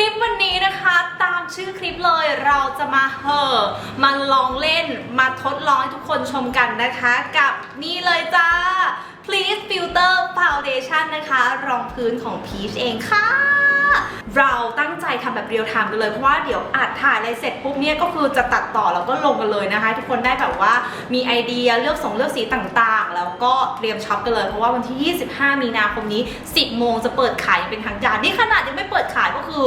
ลิปวันนี้นะคะตามชื่อคลิปเลยเราจะมาเห่อมาลองเล่นมาทดลองให้ทุกคนชมกันนะคะ กับนี่เลยจ้า Please Filter Foundation นะคะ รองพื้นของ Peach เองค่ะ เราตั้งใจทำแบบเรียลไทม์กันเลย เพราะว่าเดี๋ยวอัดถ่ายอะไรเสร็จปุ๊บเนี่ยก็คือจะตัดต่อแล้วก็ลงกันเลยนะคะ ทุกคนได้แบบว่ามีไอเดียเลือกส่งเลือกสีต่างๆ แล้วก็เตรียมช็อปกันเลย เพราะว่าวันที่ 25 มีนาคมนี้ 10 โมงจะเปิดขายเป็นทางการนี่ขนาดยังไม่เปิดขายก็คือ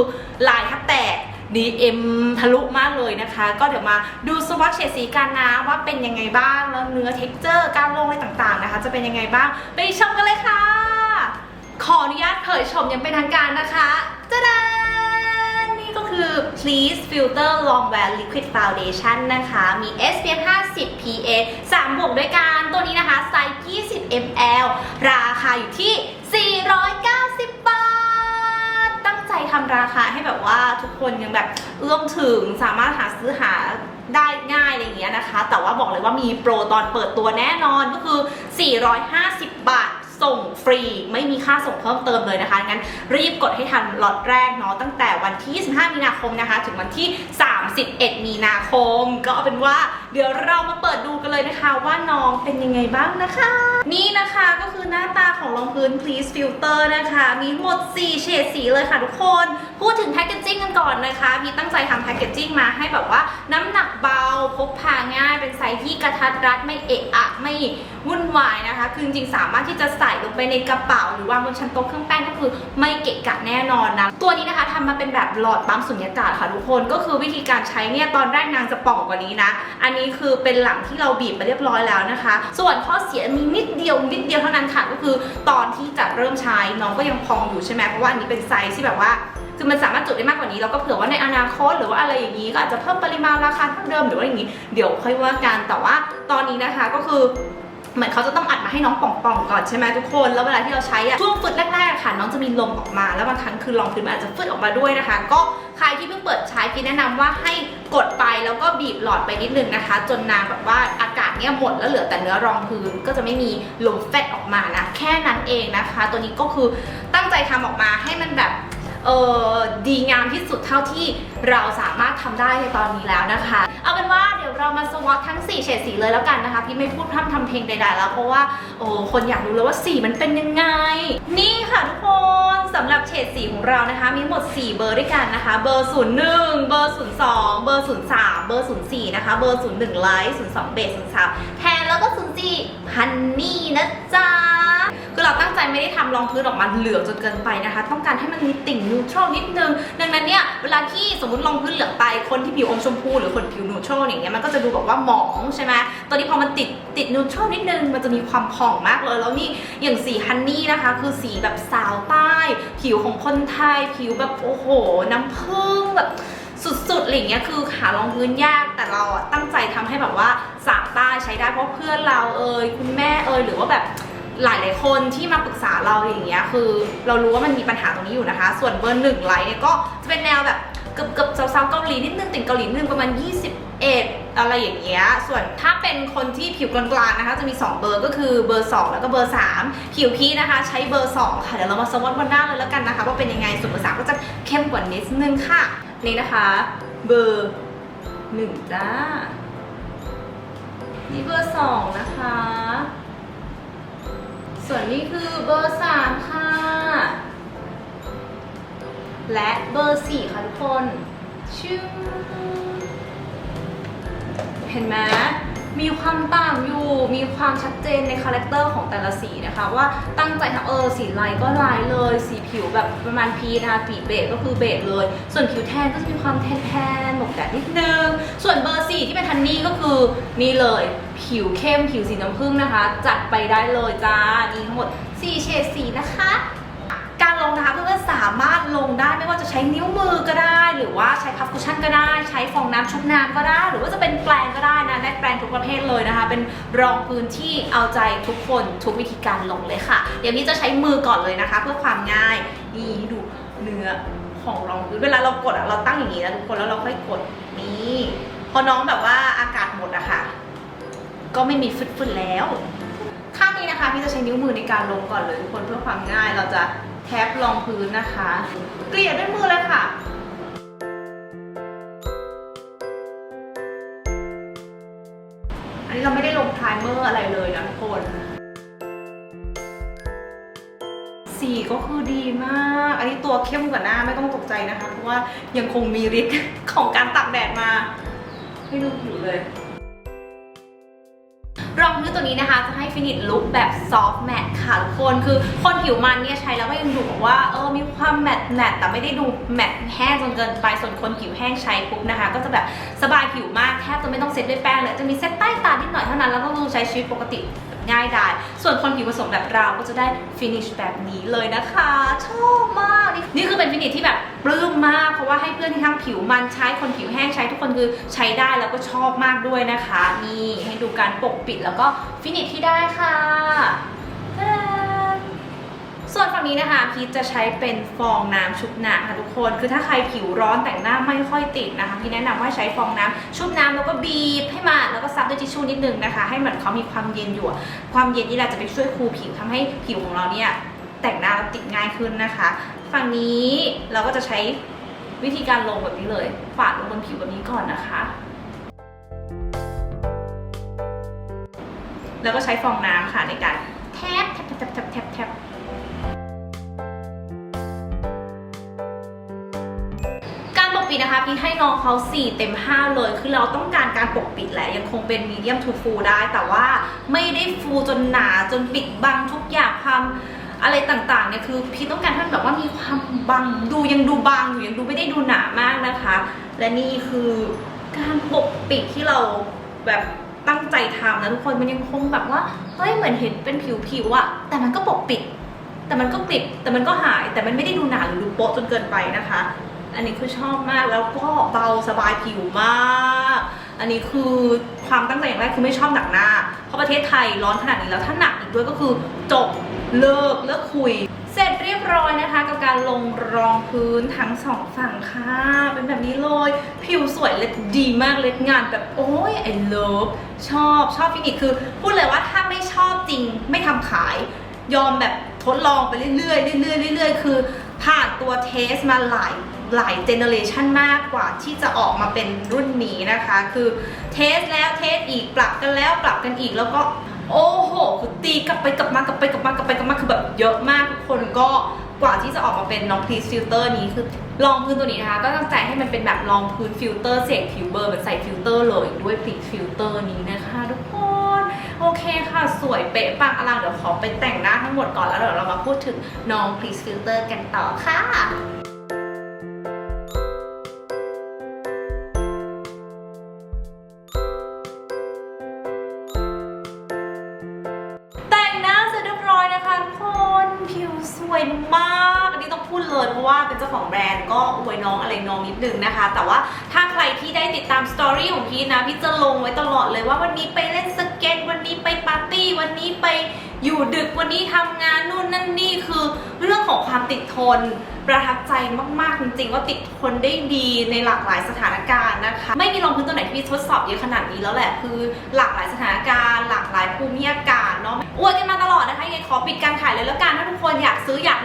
ลายทับแตก DM ทะลุมากเลยนะคะ ก็เดี๋ยวมาดูสวัสดเฉดสีกันนะว่าเป็นยังไงบ้างแล้วเนื้อเท็กเจอร์การลงอะไรต่างๆนะคะ จะเป็นยังไงบ้างไปชมกันเลยค่ะ ขออนุญาตเผยชมยังเป็นทางการนะคะจ้าดานนี่ก็คือ Please Filter Long Wear Liquid Foundation นะคะ มี SPF 50 PA 3 บวกด้วยกันตัวนี้นะคะ ไซส์20 ml ราคาอยู่ที่ 490 บาท ตั้งใจทำราคาให้แบบว่าทุกคนยังแบบเอื้อมถึงสามารถหาซื้อหาได้ง่ายอะไรอย่างเงี้ยนะคะ แต่ว่าบอกเลยว่ามีโปรตอนเปิดตัวแน่นอนก็คือ 450 บาท ส่งฟรี ไม่มีค่าส่งเพิ่มเติมเลยนะคะ งั้นรีบกดให้ทันล็อตแรกเนาะตั้งแต่วันที่ 25 มีนาคมนะคะ ถึงวันที่ 31 มีนาคม ก็เอาเป็นว่าเดี๋ยวเรามาเปิดดูกันเลยนะคะ ว่าน้องเป็นยังไงบ้างนะคะ นี่นะคะก็คือหน้าตาของรองพื้น Please Filter นะคะ มีหมด 4 เฉดสีเลยค่ะทุกคน พูดถึงแพคเกจจิ้งกันก่อนนะคะพี่ตั้งใจทำแพคเกจจิ้งมาให้แบบว่าน้ำหนักเบาพกพาง่าย เป็นไซส์ที่กระทัดรัดไม่เอะอะไม่วุ่นวายนะคะ คือจริงๆสามารถที่จะใส่ลงไปในกระเป๋าหรือวางบนชั้นโต๊ะเครื่องแป้งก็คือไม่เกะกะแน่นอนนะ ตัวนี้นะคะทำมาเป็นแบบหลอดปั๊มสุญญากาศค่ะทุกคนก็คือวิธีการใช้เนี่ยตอนแรกนางจะป่องกว่านี้นะ อันนี้คือเป็นหลังที่เราบีบไปเรียบร้อยแล้วนะคะ ส่วนข้อเสียมีนิดเดียวนิดเดียวเท่านั้นค่ะก็คือตอนที่จะเริ่มใช้น้องก็ยังพองอยู่ใช่ไหมเพราะว่าอันนี้เป็นไซส์ที่แบบว่าคือมันสามารถจุได้มากกว่านี้แล้วก็เผื่อว่าในอนาคตหรือว่าอะไรอย่างนี้ก็อาจจะเพิ่มปริมาณราคาเท่าเดิมหรือว่าอย่างนี้ เดี๋ยวค่อยว่ากันแต่ว่าตอนนี้นะคะก็คือ เหมือนเขาจะต้องอัดมาให้น้องป่องๆก่อนใช่ไหมทุกคน แล้วเวลาที่เราใช้อะช่วงฝึกแรกๆค่ะ น้องจะมีลมออกมา แล้วบางครั้งคือรองพื้นมันอาจจะฟืดออกมาด้วยนะคะ ก็ใครที่เพิ่งเปิดใช้พี่แนะนำว่าให้กดไปแล้วก็บีบหลอดไปนิดนึงนะคะ จนนางแบบว่าอากาศเนี่ยหมดแล้วเหลือแต่เนื้อรองพื้นก็จะไม่มีลมแฟดออกมานะ แค่นั้นเองนะคะ ตัวนี้ก็คือตั้งใจทำออกมาให้มันแบบ เออดีงามที่สุดเท่าที่เราสามารถทำได้ในตอนนี้แล้วนะคะ เอาเป็นว่าเดี๋ยวเรามาสวอตทั้ง 4 เฉดสีเลยแล้วกันนะคะ พี่ไม่พูดพร่ำทำเพลงใดๆแล้วเพราะว่าโอ้คนอยากรู้แล้วว่าสีมันเป็นยังไง นี่ค่ะทุกคนสำหรับเฉดสีของเรานะคะ มีหมด 4 เบอร์ด้วยกันนะคะ เบอร์ 01 เบอร์ 02 เบอร์ 03 เบอร์ 04 นะคะ เบอร์ 01 ไลท์02 เบส03แทนแล้วก็ 04ฮันนี่นะจ๊ะ คือเราตั้งใจไม่ได้ทำรองพื้นออกมาเหลืองจนเกินไปนะคะ ต้องการให้มันมีติ่งนูทรัลนิดนึง ดังนั้นเนี่ยเวลาที่สมมติรองพื้นเหลืองไป คนที่ผิวอมชมพูหรือคนผิวนูทรัลอย่างเงี้ยมันก็จะดูแบบว่าหมองใช่ไหมตัวนี้พอมันติดติดนูทรัลนิดนึงมันจะมีความผ่องมากเลยแล้วนี่อย่างสีฮันนี่นะคะ คือสีแบบสาวใต้ ผิวของคนไทย ผิวแบบโอ้โห น้ำผึ้งแบบสุดๆอะไรอย่างเงี้ยคือหารองพื้นยากแต่เราอะตั้งใจทำให้แบบว่าสาวใต้ใช้ได้เพราะเพื่อนเราเอ่ยคุณแม่เอ่ยหรือว่าแบบ หลายๆคนที่มาปรึกษาเราอย่างเงี้ยคือ เรารู้ว่ามันมีปัญหาตรงนี้อยู่นะคะ ส่วนเบอร์หนึ่งไลท์เนี่ยก็จะเป็นแนวแบบเกือบเกือบสาวๆเกาหลีนิดนึงติ่งเกาหลีนิดนึงประมาณ 21 อะไรอย่างเงี้ยส่วนถ้าเป็นคนที่ผิวกลางๆนะคะ จะมี 2 เบอร์ก็คือเบอร์ 2 แล้วก็เบอร์ 3 ผิวพีชนะคะ ใช้เบอร์ 2 ค่ะ เดี๋ยวเรามาสวอตบนหน้าเลยแล้วกันนะคะ ว่าเป็นยังไงส่วนเบอร์3ก็จะเข้มกว่านิดนึงค่ะ นี่นะคะ เบอร์หนึ่งจ้านี่เบอร์สองนะคะ ส่วนนี้คือเบอร์สามค่ะ และเบอร์สี่ค่ะทุกคน ชื่อ เห็นไหม มีความต่างอยู่ มีความชัดเจนในคาแรคเตอร์ของแต่ละสีนะคะ ว่าตั้งใจทำเออสีลายก็ลายเลย สีผิวแบบประมาณพีชนะคะปีเบจก็คือเบจเลย ส่วนผิวแทนก็จะมีความแทนแทนๆหมกแดดนิดนึง ส่วนเบอร์สี่ที่เป็นทันนี่ก็คือนี่เลย ผิวเข้มผิวสีน้ำผึ้งนะคะ จัดไปได้เลยจ้ามีทั้งหมด4เฉดสีนะคะ การลงนะคะเพื่อนๆสามารถลงได้ไม่ว่าจะใช้นิ้วมือก็ได้ หรือว่าใช้พัฟคุชชั่นก็ได้ ใช้ฟองน้ำชุบน้ำก็ได้ หรือว่าจะเป็นแปรงก็ได้นะได้แปรงทุกประเภทเลยนะคะ เป็นรองพื้นที่เอาใจทุกคนทุกวิธีการลงเลยค่ะเดี๋ยวนี้จะใช้มือก่อนเลยนะคะ เพื่อความง่ายนี่ดูเนื้อของรองพื้นเวลาเรากดอะเราตั้งอย่างนี้นะทุกคนแล้วเราค่อยกดนี่พอน้องแบบว่าอากาศหมดอะค่ะ ก็ไม่มีฟึดๆแล้วข้างนี้นะคะพี่จะใช้นิ้วมือในการลงก่อนเลยทุกคนเพื่อความง่ายเราจะ แทบรองพื้นนะคะ เกลี่ยด้วยมือเลยค่ะอันนี้เราไม่ได้ลงไพรเมอร์อะไรเลยนะทุกคน สีก็คือดีมาก อันนี้ตัวเข้มกว่าหน้าไม่ต้องตกใจนะคะ เพราะว่ายังคงมีฤทธิ์ของการตักแดดมาให้ดูผิวเลย รองพื้นตัวนี้นะคะ จะให้ฟินิชลุคแบบซอฟต์แมทค่ะทุกคนคือคนผิวมันเนี่ยใช้แล้วก็ยังดูแบบว่าเออมีความแมทแมทแต่ไม่ได้ดูแมทแห้งจนเกินไปส่วนคนผิวแห้งใช้ปุ๊บนะคะ ก็จะแบบสบายผิวมากแทบจะไม่ต้องเซ็ตด้วยแป้งเลยจะมีเซ็ตใต้ตานิดหน่อยเท่านั้นแล้วก็คือใช้ชีวิตปกติง่ายดาย ส่วนคนผิวผสมแบบเราก็จะได้ฟินิชแบบนี้เลยนะคะ ชอบมาก นี่คือเป็นฟินิชที่แบบปลื้มมาก เพราะว่าให้เพื่อนที่ทั้งผิวมันใช้คนผิวแห้งใช้ทุกคนคือใช้ได้แล้วก็ชอบมากด้วยนะคะ นี่ให้ดูการปกปิดแล้วก็ฟินิชที่ได้ค่ะ ส่วนฝั่งนี้นะคะพีชจะใช้เป็นฟองน้ำชุบน้ำค่ะทุกคน คือถ้าใครผิวร้อนแต่งหน้าไม่ค่อยติดนะคะพี่แนะนำว่าใช้ฟองน้ำชุบน้ำแล้วก็บีบให้มาแล้วก็ซับด้วยทิชชู่นิดนึงนะคะ ให้เหมือนเขามีความเย็นอยู่ ความเย็นนี่แหละจะไปช่วยคูผิวทำให้ผิวของเราเนี่ยแต่งหน้าแล้วติดง่ายขึ้นนะคะ ฝั่งนี้เราก็จะใช้วิธีการลงแบบนี้เลยฝาดลงบนผิวแบบนี้ก่อนนะคะแล้วก็ใช้ฟองน้ำค่ะในการแทบแทบแทบแทบแทบ ปิดนะคะพี่ให้น้องเขา4เต็ม5 เลย คือเราต้องการการปกปิดแหละยังคงเป็นมีเดียมทูฟูได้ แต่ว่าไม่ได้ฟูจนหนาจนปิดบังทุกอย่างความอะไรต่างๆเนี่ยคือพี่ต้องการให้มันแบบว่ามีความบางดูยังดูบางอยู่ยังดูไม่ได้ดูหนามากนะคะ และนี่คือการปกปิดที่เราแบบตั้งใจทำนะทุกคนมันยังคงแบบว่าเฮ้ยเหมือนเห็นเป็นผิวๆอะแต่มันก็ปกปิด แต่มันก็ปิดแต่มันก็หายแต่มันไม่ได้ดูหนาหรือดูโป๊ะจนเกินไปนะคะ อันนี้คือชอบมากแล้วก็เบาสบายผิวมาก อันนี้คือความตั้งใจอย่างแรกคือไม่ชอบหนักหน้า เพราะประเทศไทยร้อนขนาดนี้แล้วถ้าหนักอีกด้วยก็คือจบเลิกเลิกคุย เสร็จเรียบร้อยนะคะ กับการลงรองพื้นทั้งสองฝั่งค่ะ เป็นแบบนี้เลย ผิวสวยเล็ดดีมากเล็ดงานแบบโอ้ยไอเลิฟชอบชอบฟินิชคือพูดเลยว่าถ้าไม่ชอบจริงไม่ทำขาย ยอมแบบทดลองไปเรื่อยๆเรื่อยๆเรื่อยๆคือผ่านตัวเทสมาหลาย หลายเจเนอเรชันมากกว่าที่จะออกมาเป็นรุ่นนี้นะคะ คือเทสแล้วเทสอีกปรับกันแล้วปรับกันอีกแล้วก็โอ้โหคือตีกลับไปกลับมากลับไปกลับมากลับไปกลับมาคือแบบเยอะมากทุกคนก็กว่าที่จะออกมาเป็นน้องพลีสฟิลเตอร์นี้คือรองพื้นตัวนี้นะคะ ก็ตั้งใจให้มันเป็นแบบรองพื้นฟิลเตอร์เสกผิวเบอร์แบบใส่ฟิลเตอร์เลยด้วยพลีสฟิลเตอร์นี้นะคะทุกคนโอเคค่ะสวยเป๊ะปังอลังเดี๋ยวขอไปแต่งหน้าทั้งหมดก่อนแล้วเดี๋ยวเรามาพูดถึงน้อง Please Filter กันต่อค่ะ เลยเพราะว่าเป็นเจ้าของแบรนด์ก็อวยน้องอะไรน้องนิดนึงนะคะ แต่ว่าถ้าใครที่ได้ติดตามสตอรี่ของพีชนะพี่จะลงไว้ตลอดเลยว่าวันนี้ไปเล่นสเก็ตวันนี้ไปปาร์ตี้วันนี้ไปอยู่ดึกวันนี้ทำงานนู่นนั่นนี่คือเรื่องของความติดทนประทับใจมากๆจริงๆว่าติดทนได้ดีในหลากหลายสถานการณ์นะคะ ไม่มีรองพื้นตัวไหนที่พี่ทดสอบเยอะขนาดนี้แล้วแหละคือหลากหลายสถานการณ์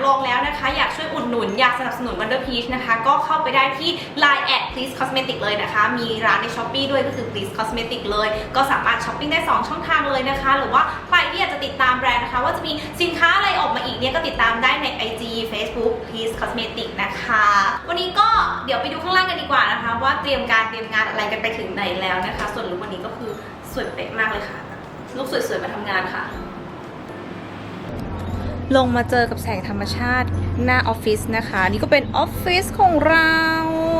ลองแล้วนะคะ อยากช่วยอุดหนุน อยากสนับสนุน Wonder Peach นะคะ ก็เข้าไปได้ที่ Line at please cosmetic เลยนะคะ มีร้านใน s h อ p e e ด้วยก็คือ please cosmetic เลย ก็สามารถช้อปปิ้งได้ 2 ช่องทางเลยนะคะ หรือว่าใครที่อยากจะติดตามแบรนด์นะคะ ว่าจะมีสินค้าอะไรออกมาอีกเนี่ยก็ติดตามได้ใน IG Facebook please cosmetic นะคะ วันนี้ก็เดี๋ยวไปดูข้างล่างกันดีกว่านะคะ ว่าเตรียมการเตรียมงานอะไรกันไปถึงไหนแล้วนะคะ ส่วนลุควันนี้ก็คือสวยเป๊ะมากเลยค่ะลุคสวยๆมาทำงานค่ะ ลงมาเจอกับแสงธรรมชาติหน้าออฟฟิศนะคะ นี่ก็เป็นออฟฟิศของเรา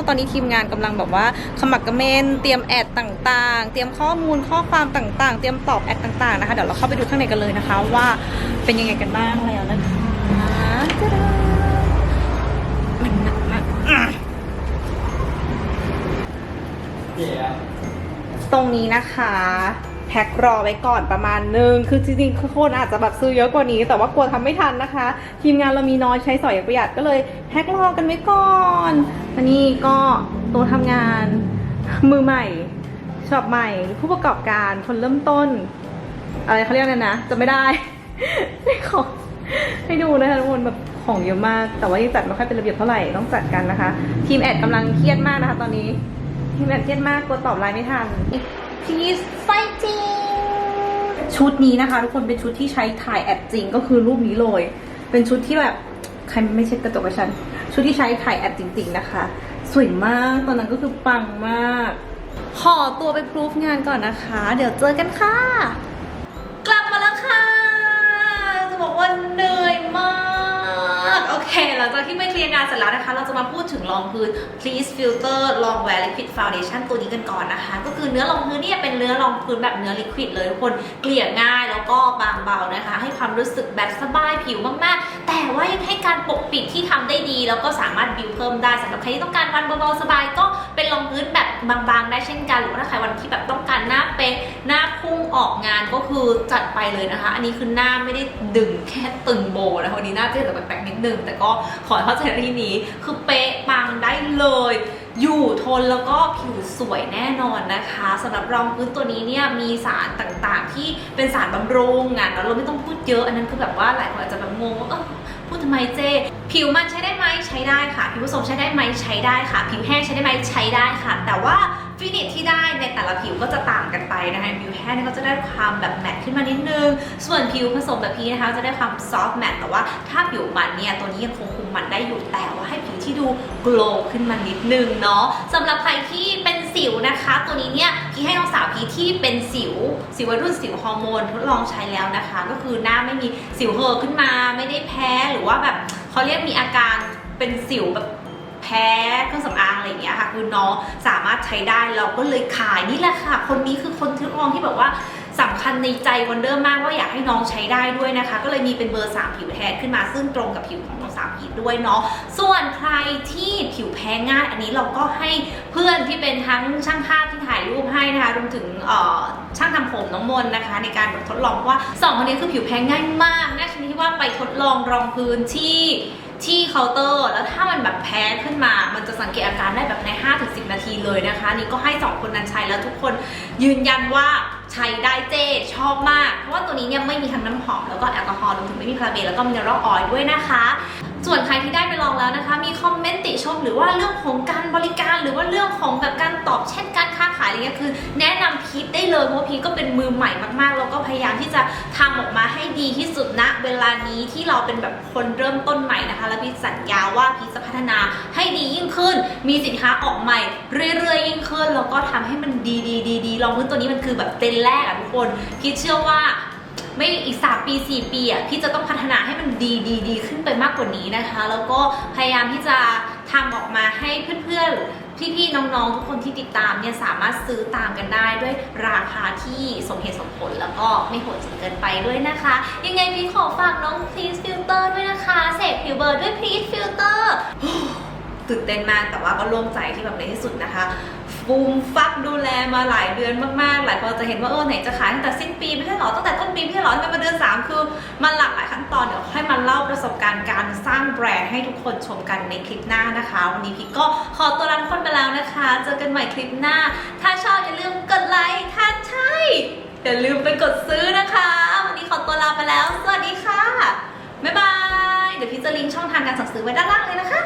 ตอนนี้ทีมงานกำลังแบบว่าขมักกระเมน เตรียมแอดต่างๆ เตรียมข้อมูลข้อความต่างๆ เตรียมตอบแอดต่างๆนะคะ เดี๋ยวเราเข้าไปดูข้างในกันเลยนะคะ ว่าเป็นยังไงกันบ้างแล้วนะคะตะดามันหนักมากตรงนี้นะคะ แพ็ครอไว้ก่อนประมาณนึง คือจริงๆคือคนอาจจะแบบซื้อเยอะกว่านี้ แต่ว่ากลัวทำไม่ทันนะคะ ทีมงานเรามีน้อยใช้สอยอย่างประหยัดก็เลยแพ็ครอกันไว้ก่อนอันนี้ก็ตัวทำงานมือใหม่ช็อปใหม่ ผู้ประกอบการคนเริ่มต้น อะไรเขาเรียกอะไรนะจะไม่ได้ให้ขอให้ดูนะคะทุกคนแบบของเยอะมาก แต่ว่ายังจัดไม่ค่อยเป็นระเบียบเท่าไหร่ต้องจัดกันนะคะ ทีมแอดกำลังเครียดมากนะคะ ตอนนี้ทีมแอดเครียดมากกลัวตอบไลน์ไม่ทัน Please fighting ชุดนี้นะคะทุกคนเป็นชุดที่ใช้ถ่ายแอดจริงก็คือรูปนี้เลย เป็นชุดที่แบบใครไม่เช็ดกระจกกับฉัน ชุดที่ใช้ถ่ายแอดจริง ๆนะคะ สวยมากตอนนั้นก็คือปังมาก ขอตัวไปพรูฟงานก่อนนะคะ เดี๋ยวเจอกันค่ะ กลับมาแล้วค่ะ จะบอกว่าเหนื่อยมากโอ เค หลังจากที่ไปเคลียร์งานเสร็จแล้วนะคะ เราจะมาพูดถึงรองพื้น please filter long wear liquid foundation ตัวนี้กันก่อนนะคะ ก็คือเนื้อรองพื้นเนี่ยเป็นเนื้อรองพื้นแบบเนื้อลิควิดเลยทุกคน เกลี่ยง่ายแล้วก็บางเบานะคะ ให้ความรู้สึกแบบสบายผิวมากๆ แต่ว่ายังให้การปกปิดที่ทำได้ดี แล้วก็สามารถบิวเพิ่มได้สำหรับใครที่ต้องการวันเบาๆสบายก็เป็นรองพื้น บางๆ ได้เช่นกัน หรือว่าถ้าใครวันที่แบบต้องการหน้าเป๊ะหน้าพุ่งออกงานก็คือจัดไปเลยนะคะ อันนี้คือหน้าไม่ได้ดึงแค่ตึงโบนะวันนี้หน้าจะแบบแปลกๆนิดนึงแต่ก็ขอเข้าใจที่นี้ คือเป๊ะปังได้เลยอยู่ทนแล้วก็ผิวสวยแน่นอนนะคะสำหรับรองพื้นตัวนี้เนี่ยมีสารต่างๆ ที่เป็นสารบำรุงงานเราไม่ต้องพูดเยอะอันนั้นคือแบบว่าหลายคนอาจจะแบบงงว่าเออ พูดทำไมเจ ผิวมันใช้ได้ไหมใช้ได้ค่ะ ผิวผสมใช้ได้ไหมใช้ได้ค่ะ ผิวแห้งใช้ได้ไหมใช้ได้ค่ะ แต่ว่า ฟินิชที่ได้ในแต่ละผิวก็จะต่างกันไปนะคะผิวแห้งก็จะได้ความแบบแมทขึ้นมานิดนึง ส่วนผิวผสมแบบพีนะคะจะได้ความซอฟต์แมทแต่ว่าถ้าผิวมันเนี่ยตัวนี้ยังคงคุมมันได้อยู่แต่ว่าให้ผิวที่ดูโกลว์ขึ้นมานิดนึงเนาะสำหรับใครที่เป็นสิวนะคะ ตัวนี้เนี่ยพี่ให้น้องสาวพี่ที่เป็นสิว สิววัยรุ่นสิวฮอร์โมนทดลองใช้แล้วนะคะ ก็คือหน้าไม่มีสิวเห่อขึ้นมา ไม่ได้แพ้หรือว่าแบบเขาเรียกมีอาการเป็นสิวแบบ แพ้เครื่องสำอางอะไรอย่างเงี้ยค่ะคือน้องสามารถใช้ได้เราก็เลยขายนี่แหละค่ะ คนนี้คือคนทดลองที่แบบว่าสำคัญในใจวันเดอร์มากว่าอยากให้น้องใช้ได้ด้วยนะคะ ก็เลยมีเป็นเบอร์ 3 ผิวแทนขึ้นมาซึ่งตรงกับผิวของน้องสาวพีทด้วยเนาะส่วนใครที่ผิวแพ้ง่าย อันนี้เราก็ให้เพื่อนที่เป็นทั้งช่างภาพที่ถ่ายรูปให้นะคะรวมถึงช่างทำผมน้องมนนะคะ ในการแบบทดลองเพราะว่าสองคนนี้คือผิวแพ้ง่ายมากนะชนิดที่ว่าไปทดลองรองพื้นที่ ที่เคาน์เตอร์ แล้วถ้ามันแบบแพ้ขึ้นมา มันจะสังเกตอาการได้แบบใน 5-10 นาทีเลยนะคะ นี่ก็ให้ 2 คนนั้นใช้แล้วทุกคนยืนยันว่าใช้ได้เจชอบมาก เพราะว่าตัวนี้เนี่ยไม่มีทั้งน้ำหอมแล้วก็แอลกอฮอล์รวมถึงไม่มีคาราเบนแล้วก็มิเนอรัลออยล์ด้วยนะคะ ส่วนใครที่ได้ไปลองแล้วนะคะ มีคอมเมนต์ติชม หรือว่าเรื่องของการบริการ หรือว่าเรื่องของแบบการตอบแชทการค้าขายอะไรเงี้ยคือ แนะนำพีทได้เลยเพราะพีทก็เป็นมือใหม่มากๆแล้วก็พยายามที่จะทำออกมาให้ดีที่สุดณเวลานี้ที่เราเป็นแบบคนเริ่มต้นใหม่นะคะ และพีทสัญญาว่าพีทจะพัฒนาให้ดียิ่งขึ้น มีสินค้าออกใหม่ เรื่อยๆยิ่งขึ้นแล้วก็ทำให้มันดีดีดีดีลองพื้นตัวนี้มันคือแบบเต็นแรกอะทุกคนพีทเชื่อว่า ไม่อีก 3 ปี 4 ปีอะพี่จะต้องพัฒนาให้มันดีดีดีขึ้นไปมากกว่านี้นะคะ แล้วก็พยายามที่จะทำออกมาให้เพื่อนๆ พี่ๆ น้องๆ ทุกคนที่ติดตามเนี่ยสามารถซื้อตามกันได้ด้วยราคาที่สมเหตุสมผลแล้วก็ไม่โหดจนเกินไปด้วยนะคะ ยังไงพี่ขอฝากน้อง please filter ด้วยนะคะเสกผิวเบอร์ด้วย please filter ตื่นเต้นมากแต่ว่าก็โล่งใจที่แบบในที่สุดนะคะ ฟูมฟักดูแลมาหลายเดือนมากๆ หลายคนจะเห็นว่าเออไหนจะขายตั้งแต่สิ้นปีไม่ใช่หรอตั้งแต่ต้นปีไม่ใช่หรอทำไมมาเดือนสามคือมันหลากหลายขั้นตอนเดี๋ยวให้มาเล่าประสบการณ์การสร้างแบรนด์ให้ทุกคนชมกันในคลิปหน้านะคะ วันนี้พี่ก็ขอตัวลาทุกคนไปแล้วนะคะ เจอกันใหม่คลิปหน้า ถ้าชอบอย่าลืมกดไลค์ถ้าใช่อย่าลืมไปกดซื้อนะคะ วันนี้ขอตัวลาไปแล้ว สวัสดีค่ะบ๊ายบายเดี๋ยวพี่จะลิงก์ช่องทางการสั่งซื้อไว้ด้านล่างเลยนะคะ